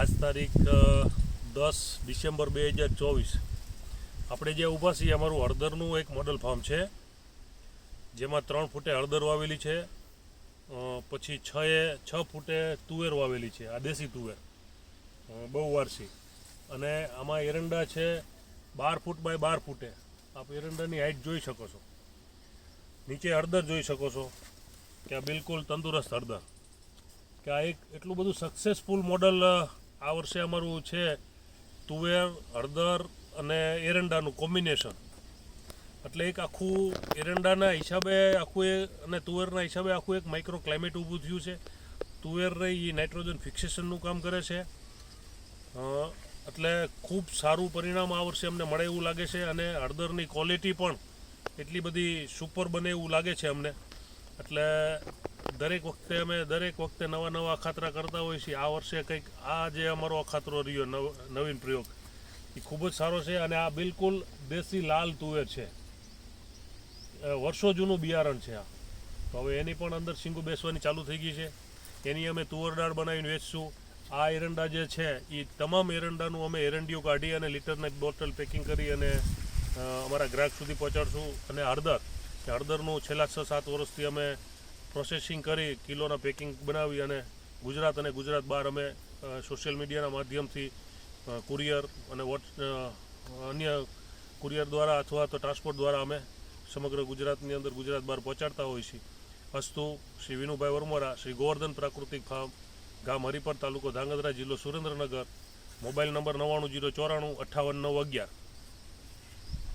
આજ તારીખ દસ ડિસેમ્બર બે હજાર ચોવીસ. આપણે જે ઊભા છીએ, અમારું હળદરનું એક મોડલ ફાર્મ છે. જેમાં ત્રણ ફૂટે હળદર વાવેલી છે પછી છ એ, છ ફૂટે તુવેર વાવેલી છે, આ દેશી તુવેર બહુ વારસી. અને આમાં એરંડા છે, બાર ફૂટ બાય બાર ફૂટે. આપ એરંડાની હાઈટ જોઈ શકો છો. નીચે હળદર જોઈ શકો છો, કે આ બિલકુલ તંદુરસ્ત હળદર. કે આ એક એટલું બધું સક્સેસફુલ મોડલ આ વર્ષે અમારું છે તુવેર, હળદર અને એરંડાનું કોમ્બિનેશન એટલે એક આખું એરંડાના હિસાબે આખું એ અને તુવેરના હિસાબે આખું એક માઇક્રો ક્લાઇમેટ ઊભું થયું છે. તુવેર એ નાઇટ્રોજન ફિક્સેશનનું કામ કરે છે. એટલે ખૂબ સારું પરિણામ આ વર્ષે અમને મળે એવું લાગે છે અને હળદરની ક્વોલિટી પણ એટલી બધી સુપર બને એવું લાગે છે અમને. એટલે દરેક વખતે અમે દરેક વખતે નવા નવા અખાતરા કરતા હોઈએ છીએ. આ વર્ષે કંઈક આ જે અમારો અખાતરો રહ્યો, નવ, નવીન પ્રયોગ, એ ખૂબ જ સારો છે અને આ બિલકુલ દેશી લાલ તુવેર છે. વર્ષો જૂનું બિયારણ છે આ. તો હવે એની પણ અંદર શીંગું બેસવાની ચાલુ થઈ ગઈ છે. એની અમે તુવર દાળ બનાવીને વેચશું. આ એરંડા જે છે, એ તમામ એરંડાનું અમે એરંડીઓ કાઢી અને લીટરને બોટલ પેકિંગ કરી અને અમારા ગ્રાહક સુધી પહોંચાડશું. અને હળદર, હળદરનું છેલ્લા છ સાત વર્ષથી અમે પ્રોસેસિંગ કરી, કિલોના પેકિંગ બનાવી અને ગુજરાત અને ગુજરાત બહાર અમે સોશિયલ મીડિયાના માધ્યમથી કુરિયર અને વોટ અન્ય કુરિયર દ્વારા અથવા તો ટ્રાન્સપોર્ટ દ્વારા અમે સમગ્ર ગુજરાતની અંદર ગુજરાત બહાર પહોંચાડતા હોઈએ છીએ. અસ્તુ, શ્રી વિનુભાઈ વર્મોરા, શ્રી ગોવર્ધન પ્રાકૃતિક ફાર્મ, ગામ હરિપર તાલુકો ધાંગધ્રા જિલ્લો સુરેન્દ્રનગર. મોબાઈલ નંબર નવ્વાણું જીરો ચોરાણું અઠ્ઠાવન નવ અગિયાર.